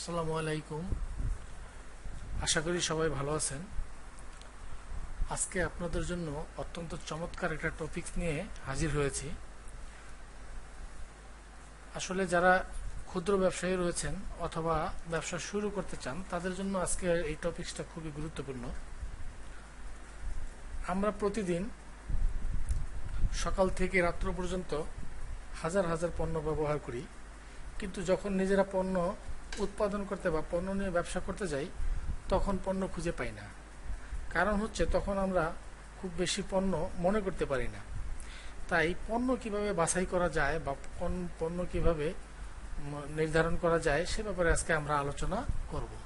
আসসালামু আলাইকুম। আশা করি সবাই ভালো আছেন। আজকে আপনাদের জন্য অত্যন্ত চমৎকার একটা টপিক নিয়ে হাজির হয়েছি। আসলে যারা ক্ষুদ্র ব্যবসায়ী রয়েছেন অথবা ব্যবসা শুরু করতে চান, তাদের জন্য আজকে এই টপিকসটা খুবই গুরুত্বপূর্ণ। আমরা প্রতিদিন সকাল থেকে রাত্র পর্যন্ত হাজার হাজার পণ্য ব্যবহার করি। কিন্তু যখন নিজেরা পণ্য উৎপাদন করতে বা পণ্য নিয়ে ব্যবসা করতে যাই, তখন পণ্য খুঁজে পাই না। কারণ হচ্ছে তখন আমরা খুব বেশি পণ্য মনে করতে পারি না। তাই পণ্য কীভাবে বাছাই করা যায় বা পণ্য কীভাবে নির্ধারণ করা যায় সে ব্যাপারে আজকে আমরা আলোচনা করব।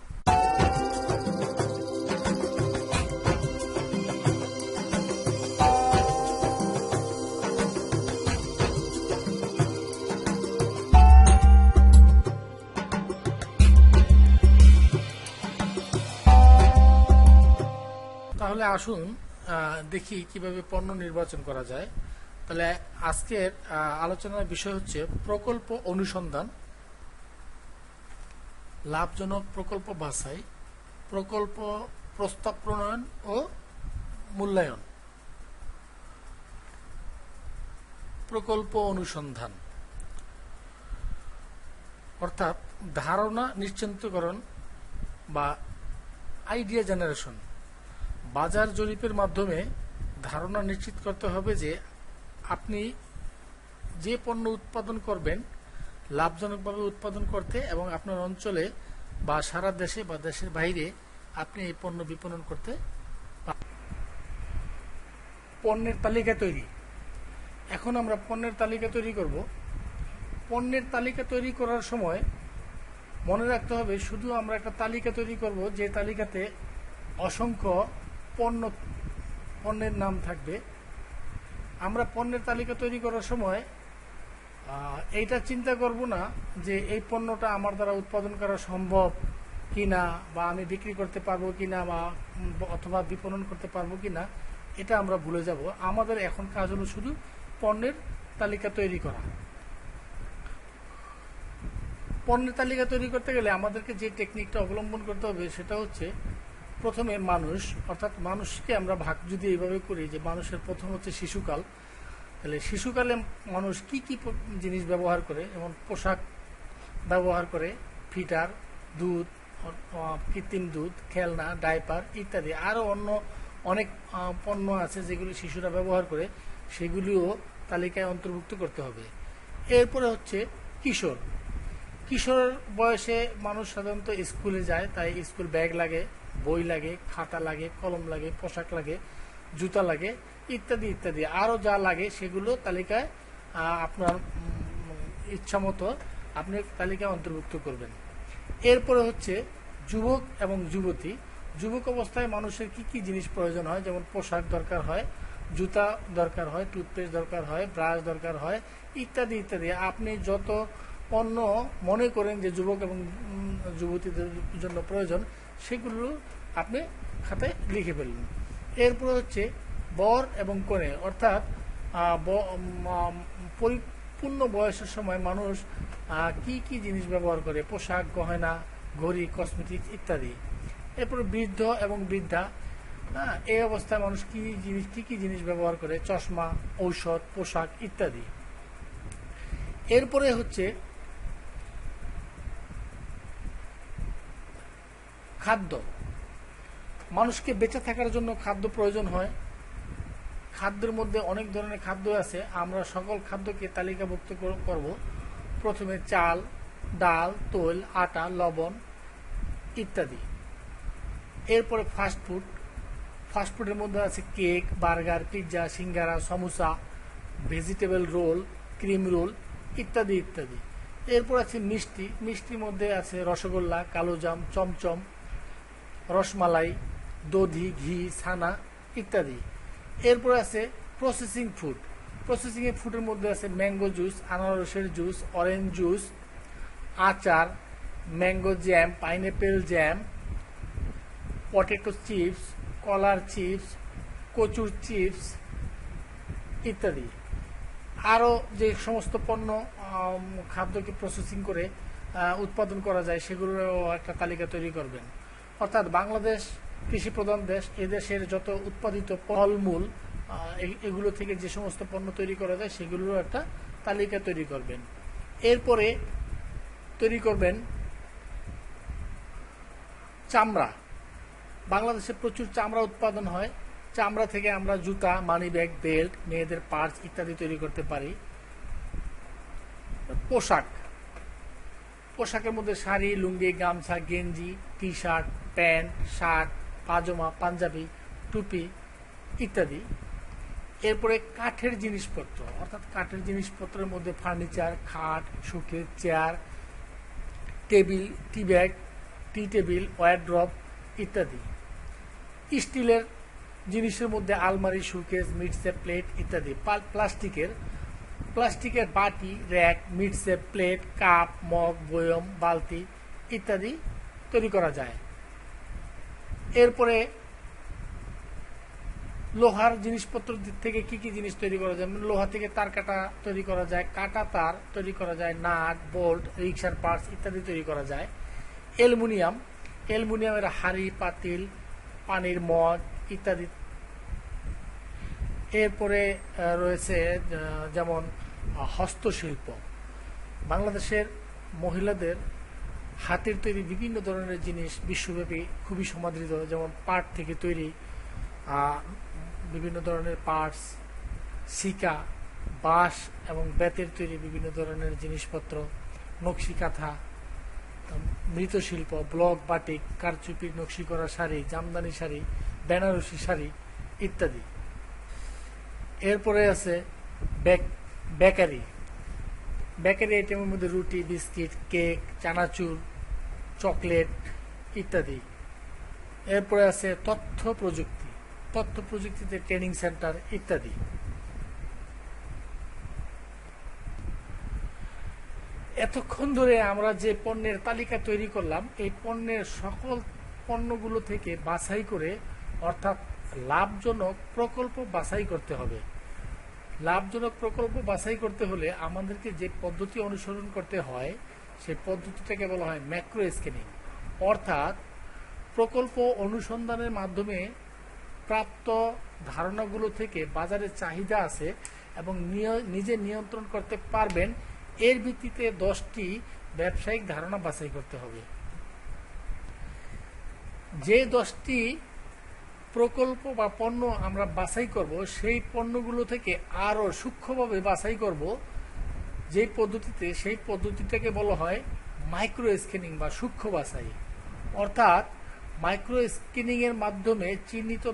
তাহলে আসুন দেখি কীভাবে পণ্য নির্বাচন করা যায়। তাহলে আজকের আলোচনার বিষয় হচ্ছে প্রকল্প অনুসন্ধান, লাভজনক প্রকল্প বাছাই, প্রকল্প প্রস্তাব প্রণয়ন ও মূল্যায়ন। প্রকল্প অনুসন্ধান, অর্থাৎ ধারণা নিশ্চিন্তকরণ বা আইডিয়া জেনারেশন। বাজার জরিপের মাধ্যমে ধারণা নিশ্চিত করতে হবে যে আপনি যে পণ্য উৎপাদন করবেন, লাভজনকভাবে উৎপাদন করতে এবং আপনার অঞ্চলে বা সারা দেশে বা দেশের বাইরে আপনি এই পণ্য বিপণন করতে পণ্যের তালিকা তৈরি। এখন আমরা পণ্যের তালিকা তৈরি করব। পণ্যের তালিকা তৈরি করার সময় মনে রাখতে হবে, শুধু আমরা একটা তালিকা তৈরি করব যে তালিকাতে অসংখ্য পণ্য, পণ্যের নাম থাকবে। আমরা পণ্যের তালিকা তৈরি করার সময় এইটা চিন্তা করব না যে এই পণ্যটা আমার দ্বারা উৎপাদন করা সম্ভব কিনা বা আমি বিক্রি করতে পারব কিনা বা অথবা বিপণন করতে পারব কিনা, এটা আমরা ভুলে যাব। আমাদের এখন কাজ হলো শুধু পণ্যের তালিকা তৈরি করা। পণ্যের তালিকা তৈরি করতে গেলে আমাদেরকে যে টেকনিকটা অবলম্বন করতে হবে সেটা হচ্ছে প্রথমে মানুষ, অর্থাৎ মানুষকে আমরা ভাগ যদি এইভাবে করি যে মানুষের প্রথম হচ্ছে শিশুকাল, তাহলে শিশুকালে মানুষ কি কি জিনিস ব্যবহার করে? যেমন পোশাক ব্যবহার করে, ফিটার, দুধ কৃত্রিম দুধ, খেলনা, ডাইপার ইত্যাদি। আরও অন্য অনেক পণ্য আছে যেগুলি শিশুরা ব্যবহার করে, সেগুলিও তালিকায় অন্তর্ভুক্ত করতে হবে। এরপরে হচ্ছে কিশোর। কিশোর বয়সে মানুষ সাধারণত স্কুলে যায়, তাই স্কুল ব্যাগ লাগে বই লাগে, খাতা লাগে, কলম লাগে, পোশাক লাগে, জুতা লাগে, ইত্যাদি ইত্যাদি। আরও যা লাগে সেগুলো তালিকায় আপনার ইচ্ছা মতো আপনি তালিকায় অন্তর্ভুক্ত করবেন। এরপরে হচ্ছে যুবক এবং যুবতী। যুবক অবস্থায় মানুষের কি কি জিনিস প্রয়োজন হয়? যেমন পোশাক দরকার হয়, জুতা দরকার হয়, টুথপেস্ট দরকার হয়, ব্রাশ দরকার হয়, ইত্যাদি ইত্যাদি। আপনি যত পণ্য মনে করেন যে যুবক এবং যুবতীদের জন্য প্রয়োজন, সেগুলো আপনি খাতায় লিখে ফেলবেন। এরপরে হচ্ছে বর এবং কনে, অর্থাৎ পরিপূর্ণ বয়সের সময় মানুষ কি কি জিনিস ব্যবহার করে? পোশাক, গহনা, ঘড়ি, কসমেটিক ইত্যাদি। এরপরে বৃদ্ধ এবং বৃদ্ধা এই অবস্থায় মানুষ কি জিনিস, কি কি জিনিস ব্যবহার করে? চশমা, ঔষধ, পোশাক ইত্যাদি। এরপরে হচ্ছে খাদ্য। মানুষকে বেঁচে থাকার জন্য খাদ্য প্রয়োজন হয়। খাদ্যের মধ্যে অনেক ধরনের খাদ্য আছে। আমরা সকল খাদ্যকে তালিকাভুক্ত কর- করব। প্রথমে চাল, ডাল, তৈল, আটা, লবণ ইত্যাদি। এরপরে ফাস্টফুড ফাস্টফুডের মধ্যে আছে cake, burger, pizza, singara, samosa, vegetable roll, cream roll ইত্যাদি ইত্যাদি। এরপর আছে মিষ্টি। মিষ্টির মধ্যে আছে রসগোল্লা কালোজাম চমচম রসমালাই, দধি, ঘি, ছানা ইত্যাদি। এরপর আছে প্রসেসিং ফুড প্রসেসিং ফুডের মধ্যে আছে ম্যাঙ্গো জুস আনারসের জুস অরেঞ্জ জুস আচার mango jam pineapple jam potato chips কলার চিপস কচুর চিপস ইত্যাদি। আরও যে সমস্ত পণ্য খাদ্যকে প্রসেসিং করে উৎপাদন করা যায়, সেগুলোরও একটা তালিকা তৈরি করবেন। অর্থাৎ বাংলাদেশ কৃষি প্রধান দেশ এদেশের যত উৎপাদিত ফলমূল এগুলো থেকে যে সমস্ত পণ্য তৈরি করা যায়, সেগুলোরও একটা তালিকা তৈরি করবেন। এরপরে তৈরি করবেন চামড়া। বাংলাদেশে প্রচুর চামড়া উৎপাদন হয়। চামড়া থেকে আমরা জুতা, মানি ব্যাগ, বেল্ট, মেয়েদের পার্স ইত্যাদি তৈরি করতে পারি। পোশাক। পোশাকের মধ্যে শাড়ি, লুঙ্গি, গামছা, গেঞ্জি T shirt pant, shirt, pyjama, panjabi, টুপি ইত্যাদি। এরপরে কাঠের জিনিসপত্র, অর্থাৎ কাঠের জিনিসপত্রের মধ্যে ফার্নিচার, খাট showcase chair, table, tea bag, tea table, wardrobe ইত্যাদি। স্টিলের জিনিসের মধ্যে আলমারি, শোকেস মিটসে প্লেট ইত্যাদি। পাল- প্লাস্টিকের প্লাস্টিকের বাটি, র্যাক মিটসে প্লেট, কাপ, মগ, বয়ম, বালতি ইত্যাদি তৈরি করা যায়। এরপরে লোহার জিনিসপত্র থেকে কি কি জিনিস তৈরি করা যায়? মানে লোহা থেকে তার কাটা তৈরি করা যায়, কাটা তার তৈরি করা যায়, নাট, বোল্ট, রিক্সার পার্টস ইত্যাদি তৈরি করা যায়। অ্যালুমিনিয়াম, অ্যালুমিনিয়ামের হাড়ি, পাতিল, পানির মগ ইত্যাদি। এরপরে রয়েছে যেমন হস্তশিল্প। বাংলাদেশের মহিলাদের হাতের তৈরি বিভিন্ন ধরনের জিনিস বিশ্বব্যাপী খুবই সমাদৃত, যেমন পাট থেকে তৈরি বিভিন্ন ধরনের পার্টস সিকা, বাঁশ এবং বেতের তৈরি বিভিন্ন ধরনের জিনিসপত্র নকশি কাঁথা মৃৎশিল্প, ব্লক, বাটিক, কারচুপির নকশি করা শাড়ি, জামদানি শাড়ি, বেনারসি শাড়ি ইত্যাদি। এরপরে আছে বেক- বেকারি। বেকারি আইটেমের মধ্যে রুটি, বিস্কিট, কেক, চানাচুর, চকলেট ইত্যাদি। এরপরে আছে তথ্য প্রযুক্তি। তথ্য প্রযুক্তিতে ট্রেনিং সেন্টার ইত্যাদি। এতক্ষণ ধরে আমরা যে পণ্যের তালিকা তৈরি করলাম, এই পণ্যের সকল পণ্যগুলো থেকে বাছাই করে, অর্থাৎ লাভজনক প্রকল্প বাছাই করতে হবে। লাভজনক প্রকল্প বাছাই করতে হলে আমাদেরকে যে পদ্ধতি অনুসরণ করতে হয়, সেই পদ্ধতিটাকে বলা হয় ম্যাক্রো স্ক্যানিং। অর্থাৎ প্রকল্প অনুসন্ধানের মাধ্যমে প্রাপ্ত ধারণাগুলো থেকে বাজারে চাহিদা আছে এবং নিজে নিয়ন্ত্রণ করতে পারবেন। এর ভিত্তিতে দশটি ব্যবসায়িক ধারণা বাছাই করতে হবে। যে দশটি প্রকল্প বা পণ্য আমরা বাছাই করব, সেই পণ্যগুলো থেকে আরও সূক্ষ্মভাবে বাছাই করব। যে পদ্ধতিতে, সেই পদ্ধতিটাকে বলা হয় মাইক্রো স্ক্যানিং বা সূক্ষ্ম বাছাই। অর্থাৎ মাইক্রো স্ক্যানিং এর মাধ্যমে চিহ্নিত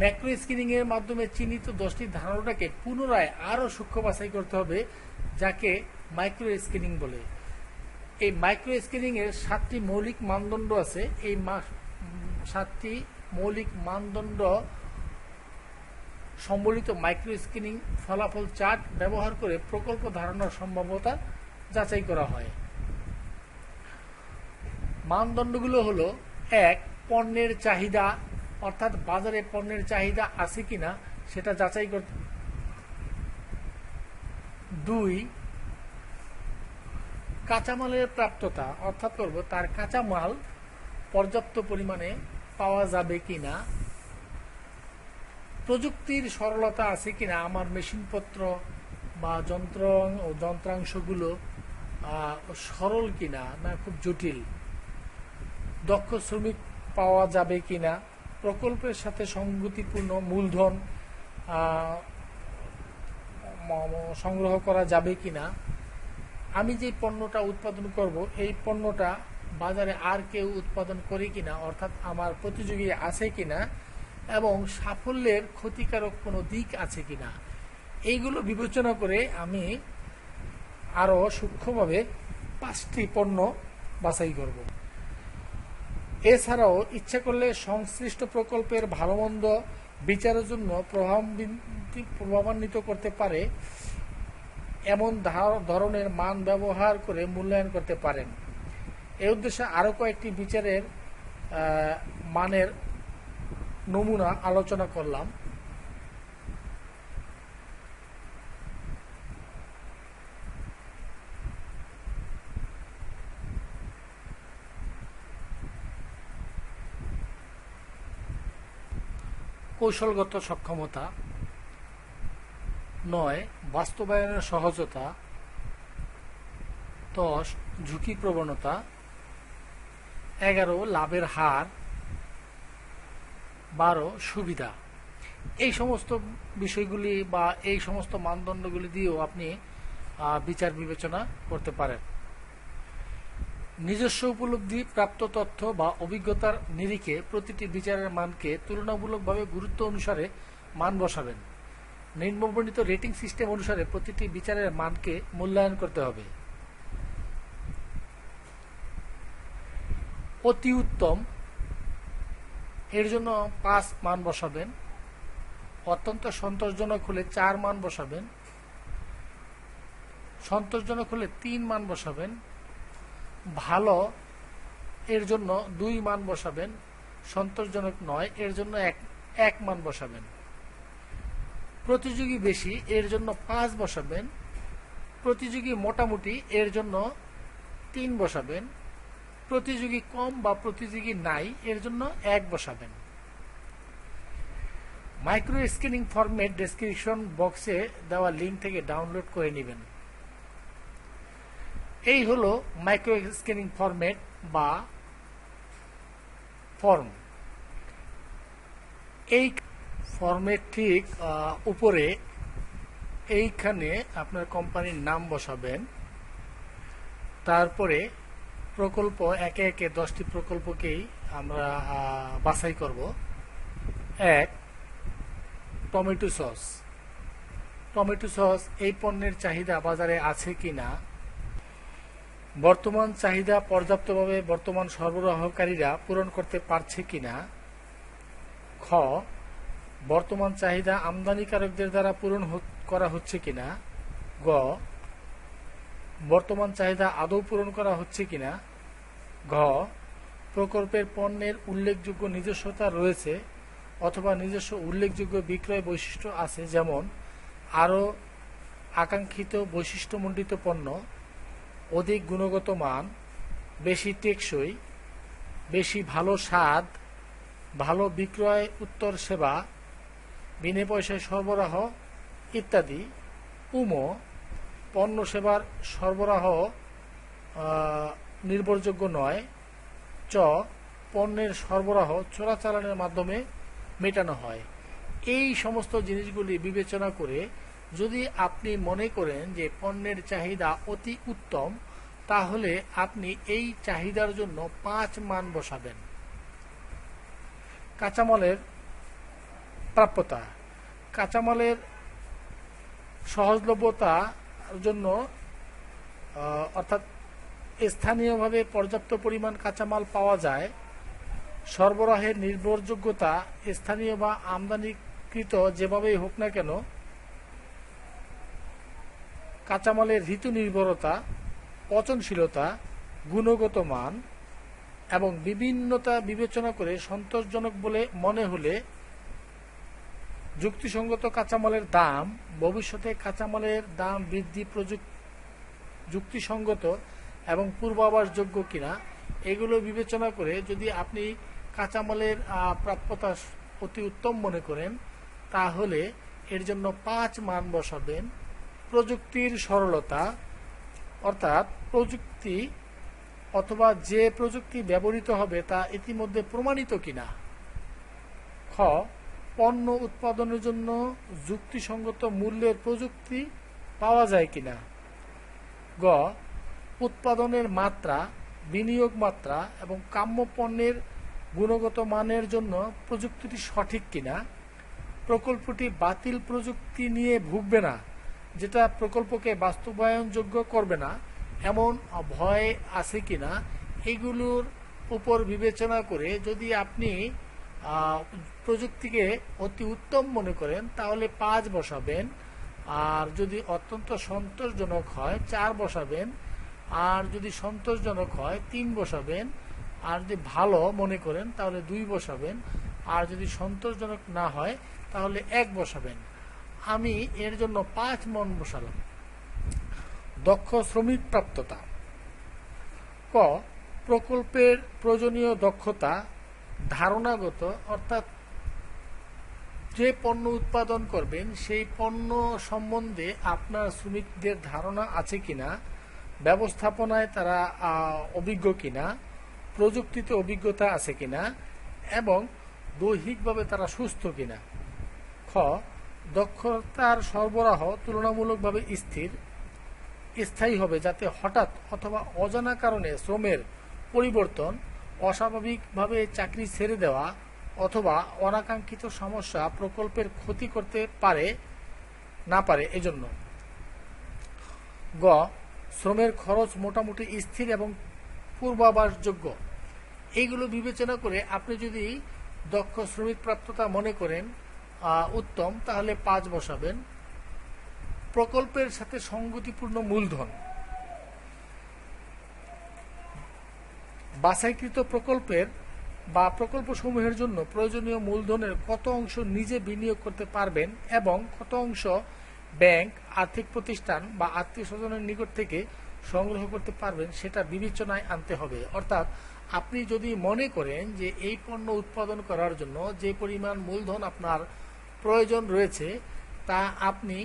ম্যাক্রো স্ক্যানিং এর মাধ্যমে চিহ্নিত দশটি ধারণাটাকে পুনরায় আরও সূক্ষ্ম বাছাই করতে হবে, যাকে মাইক্রো স্ক্যানিং বলে। এই মাইক্রো স্ক্যানিং এর সাতটি মৌলিক মানদণ্ড আছে। এই সাতটি মৌলিক মানদণ্ড সম্বলিত মাইক্রো স্ক্যানিং ফলাফল চার্ট ব্যবহার করে প্রকল্প ধারণার সম্ভাব্যতা যাচাই করা হয়। মানদণ্ডগুলো হলো, এক, পণ্যের চাহিদা, অর্থাৎ বাজারে পণ্যের চাহিদা আছে কিনা সেটা যাচাই করতে। দুই, কাঁচামালের প্রাপ্যতা অর্থাৎ করব তার কাঁচামাল পর্যাপ্ত পরিমাণে পাওয়া যাবে কিনা? প্রযুক্তির সরলতা আছে কিনা? আমার মেশিনপত্র বা যন্ত্র যন্ত্রাংশগুলো সরল কিনা না খুব জটিল? দক্ষ শ্রমিক পাওয়া যাবে কিনা? প্রকল্পের সাথে সংগতিপূর্ণ মূলধন সংগ্রহ করা যাবে কিনা? আমি যে পণ্যটা উৎপাদন করব, এই পণ্যটা বাজারে আর কেউ উৎপাদন করে কিনা, অর্থাৎ আমার প্রতিযোগী আছে কিনা, এবং সাফল্যের ক্ষতিকারক কোনো দিক আছে কিনা, এইগুলো বিবেচনা করে আমি আরও সূক্ষ্মভাবে পাঁচটি পণ্য বাছাই করব। এছাড়াও ইচ্ছা করলে সংশ্লিষ্ট প্রকল্পের ভালো মন্দ বিচারের জন্য প্রভাবান্বিত- প্রভাবান্বিত করতে পারে, এমন ধরনের মান ব্যবহার করে মূল্যায়ন করতে পারেন। এ উদ্দেশ্যে আরও কয়েকটি বিচারের মানের নমুনা আলোচনা করলাম। কৌশলগত সক্ষমতা। নয়, বাস্তবায়নের সহজতা। দশ, ঝুঁকি প্রবণতা। এগারো, লাভের হার। বারো, সুবিধা। এই সমস্ত বিষয়গুলি বা এই সমস্ত মানদণ্ডগুলি দিয়েও আপনি বিচার বিবেচনা করতে পারেন। নিজস্ব উপলব্ধি প্রাপ্ত তথ্য বা অভিজ্ঞতার নিরিখে প্রতিটি বিচারের মানকে তুলনামূলকভাবে গুরুত্ব অনুসারে মান বসাবেন। নিম্নবর্ণিত রেটিং সিস্টেম অনুসারে প্রতিটি বিচারের মানকে মূল্যায়ন করতে হবে। অতি উত্তম। এর জন্য পাঁচ মান বসাবেন। অত্যন্ত সন্তোষজনক হলে চার মান বসাবেন। সন্তোষজনক হলে তিন মান বসাবেন। ভালো, এর জন্য দুই মান বসাবেন। সন্তোষজনক নয়, এর জন্য এক এক মান বসাবেন। প্রতিযোগী বেশি, এর জন্য পাঁচ বসাবেন। প্রতিযোগী মোটামুটি, এর জন্য তিন বসাবেন। প্রতিযোগী কম বা প্রতিযোগী নাই, এর জন্য এক বসাবেন। মাইক্রো স্ক্যানিং ফরম্যাট ডেসক্রিপশন বক্সে দেওয়া লিঙ্ক থেকে ডাউনলোড করে নেবেন। এই হলো মাইক্রো স্ক্যানিং ফরম্যাট বা ফর্ম। এই ফর্মের ঠিক উপরে এইখানে আপনার কোম্পানির নাম বসাবেন। তারপরে প্রকল্প, একে একে দশটি প্রকল্পকেই আমরা বাছাই করব। এক, টমেটো সস। টমেটো সস এই পণ্যের চাহিদা বাজারে আছে কি না বর্তমান চাহিদা পর্যাপ্তভাবে বর্তমান সরবরাহকারীরা পূরণ করতে পারছে কি না খ, বর্তমান চাহিদা আমদানিকারকদের দ্বারা পূরণ করা হচ্ছে কিনা? গ বর্তমান চাহিদা আদৌ পূরণ করা হচ্ছে কিনা? ঘ, প্রকল্পের পণ্যের উল্লেখযোগ্য নিজস্বতা রয়েছে অথবা নিজস্ব উল্লেখযোগ্য বিক্রয় বৈশিষ্ট্য আছে, যেমন আরও আকাঙ্ক্ষিত বৈশিষ্ট্যমণ্ডিত পণ্য, অধিক গুণগত মান, বেশি টেকসই, বেশি ভালো স্বাদ, ভালো বিক্রয় উত্তর সেবা, বিনে পয়সায় সরবরাহ ইত্যাদি। উমো পণ্য সেবার সরবরাহ নির্ভরযোগ্য নয়। চ, পণ্যের সরবরাহ চোরাচালানের মাধ্যমে মেটানো হয়। এই সমস্ত জিনিসগুলি বিবেচনা করে যদি আপনি মনে করেন যে পণ্যের চাহিদা অতি উত্তম, তাহলে আপনি এই চাহিদার জন্য পাঁচ মান বসাবেন। কাঁচামালের প্রাপ্যতা। কাঁচামালের সহজলভ্যতার জন্য অর্থাৎ স্থানীয়ভাবে পর্যাপ্ত পরিমাণ কাঁচামাল পাওয়া যায় সরবরাহের নির্ভরযোগ্যতা, স্থানীয় বা আমদানিকৃত যেভাবেই হোক না কেন, কাঁচামালের ঋতু নির্ভরতা, পচনশীলতা, গুণগত মান এবং বিভিন্নতা বিবেচনা করে সন্তোষজনক বলে মনে হলে যুক্তিসঙ্গত কাঁচামালের দাম, ভবিষ্যতে কাঁচামালের দাম বৃদ্ধি যুক্তিসঙ্গত এবং পূর্বাভাসযোগ্য কিনা, এগুলো বিবেচনা করে যদি আপনি কাঁচামালের প্রাপ্যতা অতি উত্তম মনে করেন, তাহলে এর জন্য পাঁচ মান বসাবেন। প্রযুক্তির সরলতা, অর্থাৎ প্রযুক্তি অথবা যে প্রযুক্তি ব্যবহৃত হবে তা ইতিমধ্যে প্রমাণিত কিনা। খ পণ্য উৎপাদনের জন্য যুক্তিসঙ্গত মূল্যের প্রযুক্তি পাওয়া যায় কিনা? গ, উৎপাদনের মাত্রা, বিনিয়োগ মাত্রা এবং কাম্য পণ্যের গুণগত মানের জন্য প্রযুক্তিটি সঠিক কিনা? প্রকল্পটি বাতিল প্রযুক্তি নিয়ে ভুগবে না, যেটা প্রকল্পকে বাস্তবায়নযোগ্য করবে না, এমন ভয় আছে কিনা? এগুলোর উপর বিবেচনা করে যদি আপনি প্রযুক্তিকে অতি উত্তম মনে করেন, তাহলে পাঁচ বসাবেন। আর যদি অত্যন্ত সন্তোষজনক হয়, চার বসাবেন। আর যদি সন্তোষজনক হয়, তিন বসাবেন। আর যদি ভালো মনে করেন, তাহলে দুই বসাবেন। আর যদি সন্তোষজনক না হয়, তাহলে এক বসাবেন। আমি এর জন্য পাঁচ মন বসালাম। দক্ষ শ্রমিক প্রাপ্ততা ক, প্রকল্পের প্রয়োজনীয় দক্ষতা ধারণাগত, অর্থাৎ যে পণ্য উৎপাদন করবেন, সেই পণ্য সম্বন্ধে আপনার শ্রমিকদের ধারণা আছে কিনা, ব্যবস্থাপনায় তারা অভিজ্ঞ কিনা, প্রযুক্তিতে অভিজ্ঞতা আছে কিনা, এবং দৈহিকভাবে তারা সুস্থ কিনা। খ, দক্ষতার সরবরাহ তুলনামূলকভাবে স্থির, স্থায়ী হবে যাতে হঠাৎ অথবা অজানা কারণে শ্রমের পরিবর্তন অস্বাভাবিকভাবে চাকরি ছেড়ে দেওয়া অথবা অনাকাঙ্ক্ষিত সমস্যা প্রকল্পের ক্ষতি করতে পারে, না পারে এজন্য। গ, শ্রমের খরচ মোটামুটি স্থির এবং পূর্বাভাসযোগ্য। এইগুলো বিবেচনা করে আপনি যদি দক্ষ শ্রমিক প্রাপ্ততা মনে করেন উত্তম, তাহলে পাঁচ বসাবেন। প্রকল্পের সাথে সঙ্গতিপূর্ণ মূলধন। বাছাইকৃত প্রকল্পের বা প্রকল্পসমূহের জন্য প্রয়োজনীয় মূলধনের কত অংশ নিজে বিনিয়োগ করতে পারবেন এবং কত অংশ ব্যাংক, আর্থিক প্রতিষ্ঠান বা আত্মীয় স্বজনের নিকট থেকে সংগ্রহ করতে পারবেন সেটা বিবেচনায় আনতে হবে। অর্থাৎ আপনি যদি মনে করেন যে এই পণ্য উৎপাদন করার জন্য যে পরিমাণ মূলধন আপনার প্রয়োজন রয়েছে, তা আপনি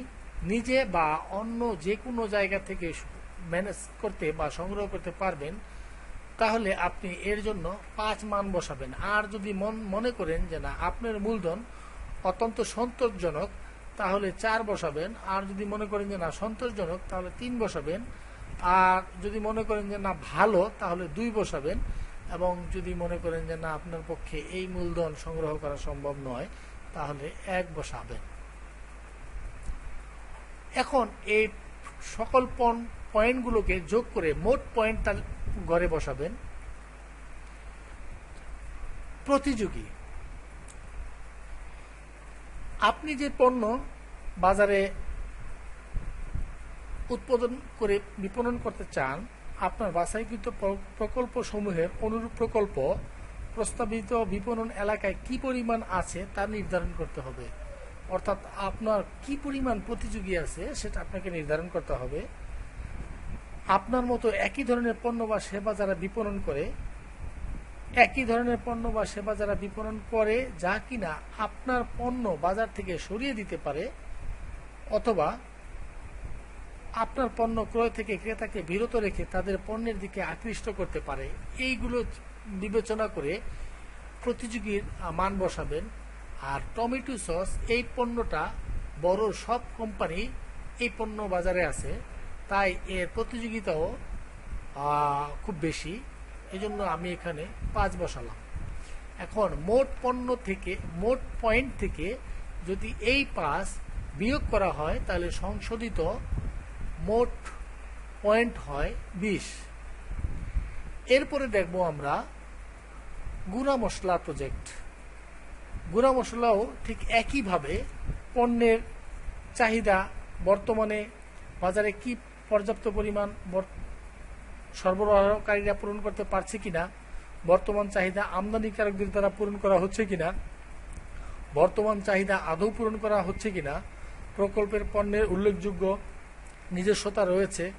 নিজে বা অন্য যে কোনো জায়গা থেকে ম্যানেজ করতে বা সংগ্রহ করতে পারবেন তাহলে আপনি এর জন্য পাঁচ মান বসাবেন। আর যদি মন, মনে করেন যে না, আপনার মূলধন অত্যন্ত সন্তোষজনক, তাহলে চার বসাবেন। আর যদি মনে করেন যে না, সন্তোষজনক, তাহলে তিন বসাবেন। আর যদি মনে করেন যে না, ভালো, তাহলে দুই বসাবেন। এবং যদি মনে করেন যে না, আপনার পক্ষে এই মূলধন সংগ্রহ করা সম্ভব নয়, তাহলে এক বসাবেন। এখন এই সকল পণ- পয়েন্টগুলোকে যোগ করে মোট পয়েন্ট তার ঘরে বসাবেন। প্রতিযোগী। আপনি যে পণ্য বাজারে উৎপাদন করে বিপণন করতে চান, আপনার বাছাইকৃত প্র- প্রকল্পসমূহের অনুরূপ প্রকল্প, প্রস্তাবিত বিপণন এলাকায় কি পরিমাণ আছে তা নির্ধারণ করতে হবে। অর্থাৎ আপনার কি পরিমাণ প্রতিযোগী আছে সেটা আপনাকে নির্ধারণ করতে হবে। আপনার মতো একই ধরনের পণ্য বা সেবা যারা বিপণন করে, একই ধরনের পণ্য বা সেবা যারা বিপণন করে যা কিনা আপনার পণ্য বাজার থেকে সরিয়ে দিতে পারে, অথবা আপনার পণ্য ক্রয় থেকে ক্রেতাকে বিরত রেখে তাদের পণ্যের দিকে আকৃষ্ট করতে পারে। এইগুলো বিবেচনা করে প্রতিযোগীর মান বসাবেন। আর টমেটো সস, এই পণ্যটা বড় সব কোম্পানি এই পণ্য বাজারে আছে। তাই এর প্রতিযোগিতাও খুব বেশি। এজন্য আমি এখানে পাঁচ বসালাম। এখন মোট পণ্য থেকে, মোট পয়েন্ট থেকে যদি এই পাঁচ বিয়োগ করা হয়, তাহলে সংশোধিত মোট পয়েন্ট হয় বিশ। এরপরে দেখব আমরা গুঁড়া মশলা প্রজেক্ট। গুঁড়া মশলাও ঠিক একইভাবে পণ্যের চাহিদা, বর্তমানে বাজারে কি পর্যাপ্ত পরিমাণ বর- সরবরাহকারীরা পূরণ করতে পারছে কিনা, বর্তমান চাহিদা আমদানিকারকদের দ্বারা পূরণ করা হচ্ছে কিনা, বর্তমান চাহিদা আদৌ পূরণ করা হচ্ছে কিনা, প্রকল্পের পণ্যের উল্লেখযোগ্য নিজস্বতা রয়েছে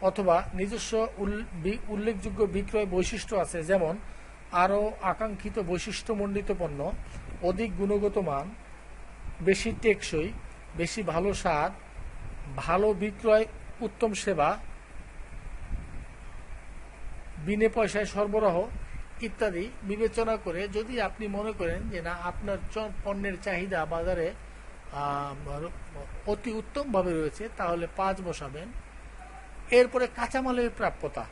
অথবা নিজস্ব উল- উল্লেখযোগ্য বিক্রয় বৈশিষ্ট্য আছে, যেমন আরও আকাঙ্ক্ষিত বৈশিষ্ট্যমণ্ডিত পণ্য, অধিক গুণগত মান, বেশি টেকসই, বেশি ভালো স্বাদ ভালো বিক্রয় উত্তম সেবা, বিনে পয়সায় সরবরাহ ইত্যাদি বিবেচনা করে যদি আপনি মনে করেন যে না, আপনার পণ্যের চাহিদা বাজারে অতি উত্তমভাবে রয়েছে, তাহলে পাঁচ বসাবেন। এরপরে কাঁচামালের প্রাপ্যতা।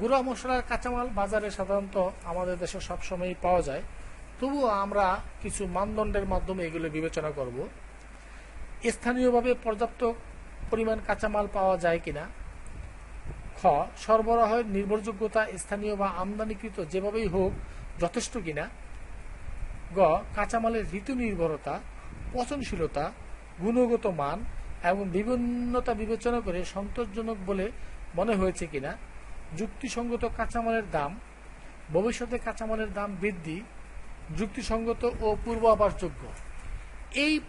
গুঁড়া মশলার কাঁচামাল বাজারে সাধারণত আমাদের দেশে সবসময়ই পাওয়া যায়। তবুও আমরা কিছু মানদণ্ডের মাধ্যমে এগুলো বিবেচনা করব। স্থানীয়ভাবে পর্যাপ্ত পরিমাণ কাঁচামাল পাওয়া যায় কিনা? খ, সরবরাহের নির্ভরযোগ্যতা স্থানীয় বা আমদানিকৃত যেভাবেই হোক যথেষ্ট কিনা? গ, কাঁচামালের ঋতু নির্ভরতা, পচনশীলতা, গুণগত মান এবং বিভিন্নতা বিবেচনা করে সন্তোষজনক বলে মনে হয়েছে কিনা? যুক্তিসঙ্গত কাঁচামালের দাম, ভবিষ্যতে কাঁচামালের দাম বৃদ্ধি, যুক্তিসঙ্গত ও পূর্বাভাসযোগ্য। এই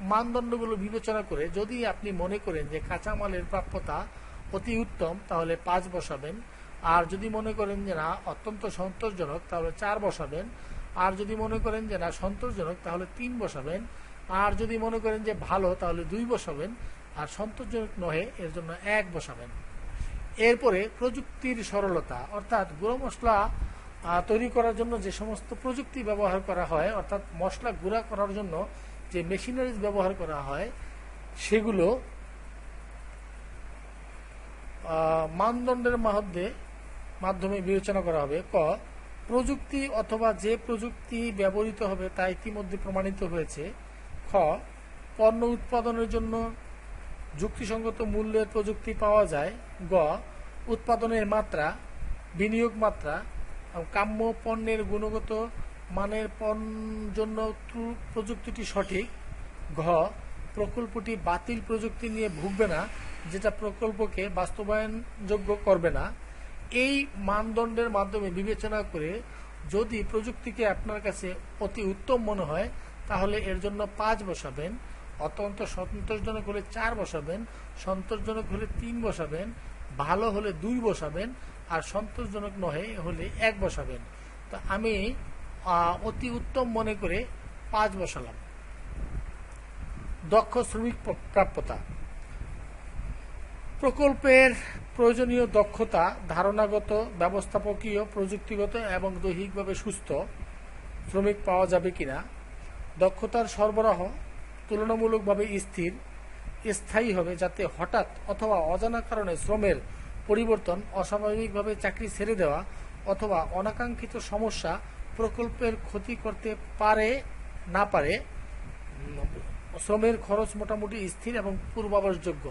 মানদণ্ডগুলো বিবেচনা করে যদি আপনি মনে করেন যে কাঁচামালের প্রাপ্যতা অতি উত্তম, তাহলে পাঁচ বসাবেন। আর যদি মনে করেন যে না, অত্যন্ত সন্তোষজনক, তাহলে চার বসাবেন। আর যদি মনে করেন যে না, সন্তোষজনক, তাহলে তিন বসাবেন। আর যদি মনে করেন যে ভালো, তাহলে দুই বসাবেন। আর সন্তোষজনক নহে, এর জন্য এক বসাবেন। এরপরে প্রযুক্তির সরলতা, অর্থাৎ গুঁড়ো মশলা তৈরি করার জন্য যে সমস্ত প্রযুক্তি ব্যবহার করা হয়, অর্থাৎ মশলা গুঁড়া করার জন্য যে মেশিনারিজ ব্যবহার করা হয়, সেগুলো মানদণ্ডের মধ্যে, মাধ্যমে বিবেচনা করা হবে। ক, প্রযুক্তি অথবা যে প্রযুক্তি ব্যবহৃত হবে তা ইতিমধ্যে প্রমাণিত হয়েছে। খ, পণ্য উৎপাদনের জন্য যুক্তিসঙ্গত মূল্যের প্রযুক্তি পাওয়া যায়। গ, উৎপাদনের মাত্রা, বিনিয়োগ মাত্রা কাম্য পণ্যের গুণগত মানের জন্য প্রযুক্তিটি সঠিক। ঘ, প্রকল্পটি বাতিল প্রযুক্তি নিয়ে ভুগবে না, যেটা প্রকল্পকে বাস্তবায়নযোগ্য করবে না। এই মানদণ্ডের মাধ্যমে বিবেচনা করে যদি প্রযুক্তিকে আপনার কাছে অতি উত্তম মনে হয়, তাহলে এর জন্য পাঁচ বসাবেন, অত্যন্ত সন্তোষজনক হলে চার বসাবেন, সন্তোষজনক হলে তিন বসাবেন, ভালো হলে দুই বসাবেন, আর সন্তোষজনক নহে হলে এক বসাবেন। তো আমি অতি উত্তম মনে করে পাঁচ বসালাম। দক্ষ শ্রমিক প্রাপ্যতা। প্রকল্পের প্রয়োজনীয় দক্ষতা ধারণাগত, ব্যবস্থাপকীয়, প্রযুক্তিগত এবং দৈহিকভাবে সুস্থ শ্রমিক পাওয়া যাবে কিনা, দক্ষতার সরবরাহ তুলনামূলকভাবে স্থির, স্থায়ী হবে যাতে হঠাৎ অথবা অজানা কারণে শ্রমের পরিবর্তন, অস্বাভাবিকভাবে চাকরি ছেড়ে দেওয়া অথবা অনাকাঙ্ক্ষিত সমস্যা প্রকল্পের ক্ষতি করতে পারে, না পারে, শ্রমের খরচ মোটামুটি স্থির এবং পূর্বাভাসযোগ্য।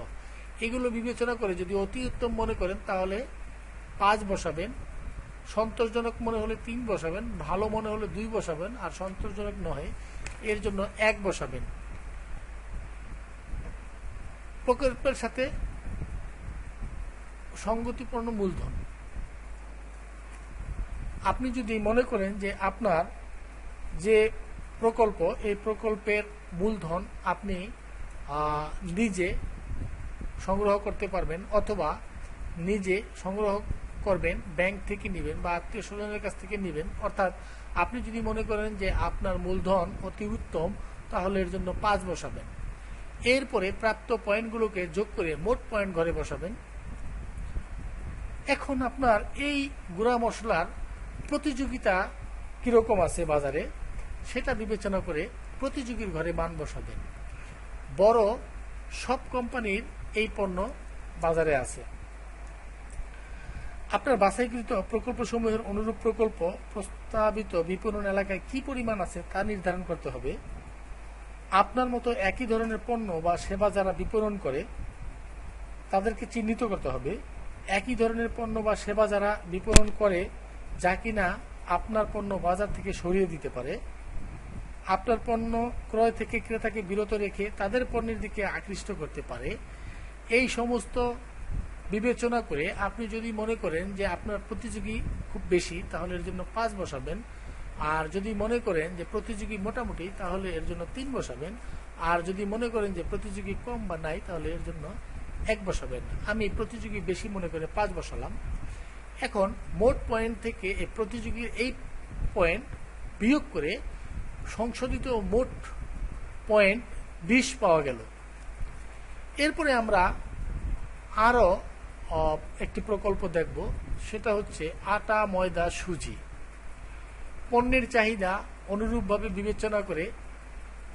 এগুলো বিবেচনা করে যদি অতি উত্তম মনে করেন, তাহলে পাঁচ বসাবেন। সন্তোষজনক মনে হলে তিন বসাবেন, ভালো মনে হলে দুই বসাবেন, আর সন্তোষজনক নয় এর জন্য এক বসাবেন। প্রকল্পের সাথে সঙ্গতিপূর্ণ মূলধন। আপনি যদি মনে করেন যে আপনার যে প্রকল্প, এই প্রকল্পের মূলধন আপনি নিজে সংগ্রহ করতে পারবেন অথবা নিজে সংগ্রহ করবেন, ব্যাংক থেকে নেবেন বা আত্মীয় স্বজনের কাছ থেকে নেবেন, অর্থাৎ আপনি যদি মনে করেন যে আপনার মূলধন অতি উত্তম, তাহলে এর জন্য পাঁচ বসাবেন। এরপরে প্রাপ্ত পয়েন্টগুলোকে যোগ করে মোট পয়েন্ট ঘরে বসাবেন। এখন আপনার এই গুঁড়া মশলার প্রতিযোগিতা কীরকম আছে বাজারে, সেটা বিবেচনা করে প্রতিযোগীর ঘরে মান বসাবেন। বড় সব কোম্পানির এই পণ্য বাজারে আছে। আপনার বাছাইকৃত প্রকল্পসমূহের অনুরূপ প্রকল্প, প্রস্তাবিত বিপণন এলাকায় কি পরিমাণ আছে তা নির্ধারণ করতে হবে। আপনার মতো একই ধরনের পণ্য বা সেবা যারা বিপণন করে, তাদেরকে চিহ্নিত করতে হবে। একই ধরনের পণ্য বা সেবা যারা বিপণন করে যা কিনা আপনার পণ্য বাজার থেকে সরিয়ে দিতে পারে। আপনার পণ্য ক্রয় থেকে ক্রেতাকে বিরত রেখে তাদের পণ্যের দিকে আকৃষ্ট করতে পারে। এই সমস্ত বিবেচনা করে আপনি যদি মনে করেন যে আপনার প্রতিযোগী খুব বেশি, তাহলে এর জন্য পাঁচ বসাবেন। আর যদি মনে করেন যে প্রতিযোগী মোটামুটি, তাহলে এর জন্য তিন বসাবেন। আর যদি মনে করেন যে প্রতিযোগী কম বা নাই, তাহলে এর জন্য এক বসাবেন। আমি প্রতিযোগী বেশি মনে করে পাঁচ বসালাম। এখন মোট পয়েন্ট থেকে এই প্রতিযোগীর এই পয়েন্ট বিয়োগ করে সংশোধিত মোট পয়েন্ট বিশ পাওয়া গেল। এরপরে আমরা আরও একটি প্রকল্প দেখব। সেটা হচ্ছে আটা, ময়দা, সুজি। পণ্যের চাহিদা অনুরূপভাবে বিবেচনা করে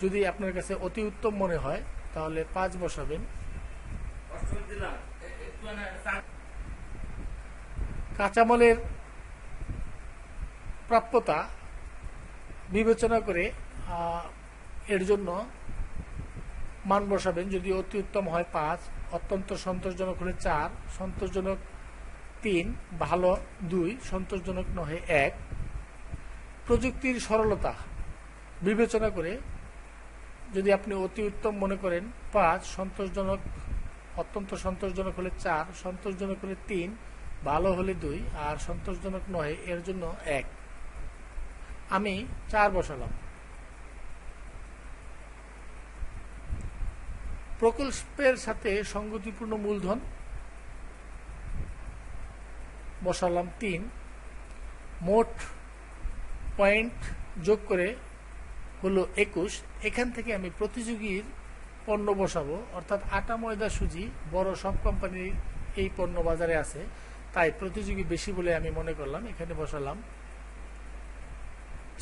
যদি আপনার কাছে অতি উত্তম মনে হয়, তাহলে পাঁচ বসাবেন। কাঁচামালের প্রাপ্যতা বিবেচনা করে এর জন্য মান বসাবেন। যদি অতি উত্তম হয় পাঁচ, অত্যন্ত সন্তোষজনক হলে চার, সন্তোষজনক তিন, ভালো দুই, সন্তোষজনক নহে এক। প্রযুক্তির সরলতা বিবেচনা করে যদি আপনি অতি উত্তম মনে করেন পাঁচ, সন্তোষজনক, অত্যন্ত সন্তোষজনক হলে চার, সন্তোষজনক হলে তিন ভালো হলে দুই, আর সন্তোষজনক নয়, এর জন্য এক। আমি চার বসালাম। প্রকল্পের সাথে সংগতিপূর্ণ মূলধন বসালাম তিন। মোট পয়েন্ট যোগ করে হলো একুশ। এখান থেকে আমি প্রতিযোগীর পণ্য বসাবো, অর্থাৎ আটা ময়দা সুজি বড় সব কোম্পানির এই পণ্য বাজারে আছে। তাই প্রতিযোগী বেশি বলে আমি মনে করলাম, এখানে বসালাম।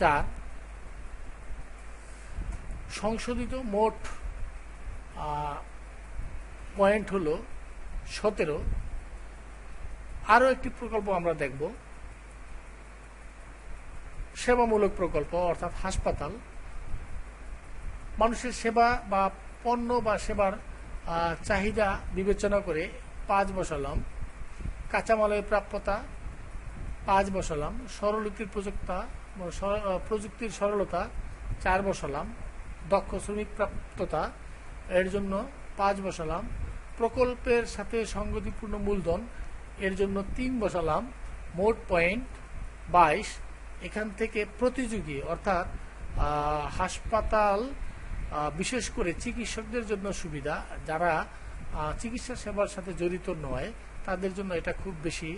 চার, সংশোধিত মোট পয়েন্ট হলো সতেরো। আরও একটি প্রকল্প আমরা দেখব। সেবামূলক প্রকল্প, অর্থাৎ হাসপাতাল। মানুষের সেবা বা পণ্য বা সেবার চাহিদা বিবেচনা করে পাঁচ বসালাম। কাঁচামালের প্রাপ্যতা, পাঁচ বসালাম। সরলীকৃত প্রযুক্তা প্রযুক্তির সরলতা, চার বসালাম। দক্ষ শ্রমিক প্রাপ্ততা, এর জন্য পাঁচ বসালাম। প্রকল্পের সাথে সংগতিপূর্ণ মূলধন, এর জন্য তিন বসালাম। মোট পয়েন্ট বাইশ। এখান থেকে প্রতিযোগী, অর্থাৎ হাসপাতাল বিশেষ করে চিকিৎসকদের জন্য সুবিধা, যারা চিকিৎসা সেবার সাথে জড়িত নয়। তাদের জন্য এটা খুব বেশি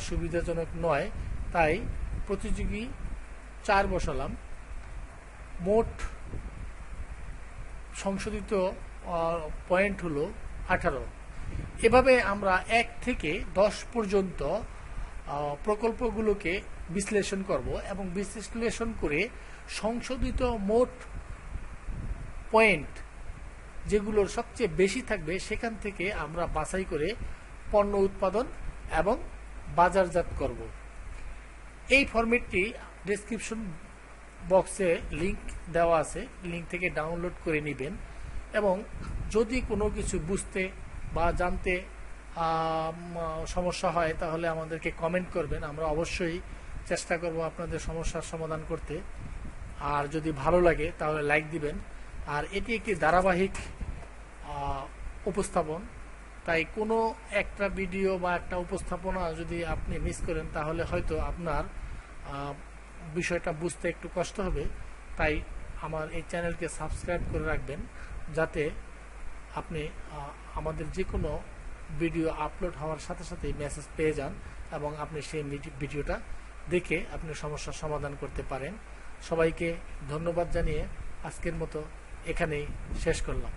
সুবিধাজনক নয়। তাই প্রতিযোগী চার বসালাম। মোট সংশোধিত পয়েন্ট হলো আঠারো। এভাবে আমরা এক থেকে দশ পর্যন্ত প্রকল্পগুলোকে বিশ্লেষণ করব এবং বিশ্লেষণ করে সংশোধিত মোট পয়েন্ট যেগুলোর সবচেয়ে বেশি থাকবে, সেখান থেকে আমরা বাছাই করে পণ্য উৎপাদন এবং বাজারজাত করব। এই ফরম্যাটটি ডেসক্রিপশন বক্সে লিংক দেওয়া আছে। লিংক থেকে ডাউনলোড করে নেবেন এবং যদি কোনো কিছু বুঝতে বা জানতে সমস্যা হয়, তাহলে আমাদেরকে কমেন্ট করবেন। আমরা অবশ্যই চেষ্টা করব আপনাদের সমস্যার সমাধান করতে। আর যদি ভালো লাগে, তাহলে লাইক দিবেন। আর এটি একটি ধারাবাহিক উপস্থাপন, তাই কোনো একটা ভিডিও বা একটা উপস্থাপনা যদি আপনি মিস করেন, তাহলে হয়তো আপনার বিষয়টা বুঝতে একটু কষ্ট হবে। তাই আমার এই চ্যানেলকে সাবস্ক্রাইব করে রাখবেন, যাতে আপনি আমাদের যে কোনো ভিডিও আপলোড হওয়ার সাথে সাথে মেসেজ পেয়ে যান এবং আপনি সেই ভিডিওটা দেখে আপনি সমস্যার সমাধান করতে পারেন। সবাইকে ধন্যবাদ জানিয়ে আজকের মতো এখানেই শেষ করলাম।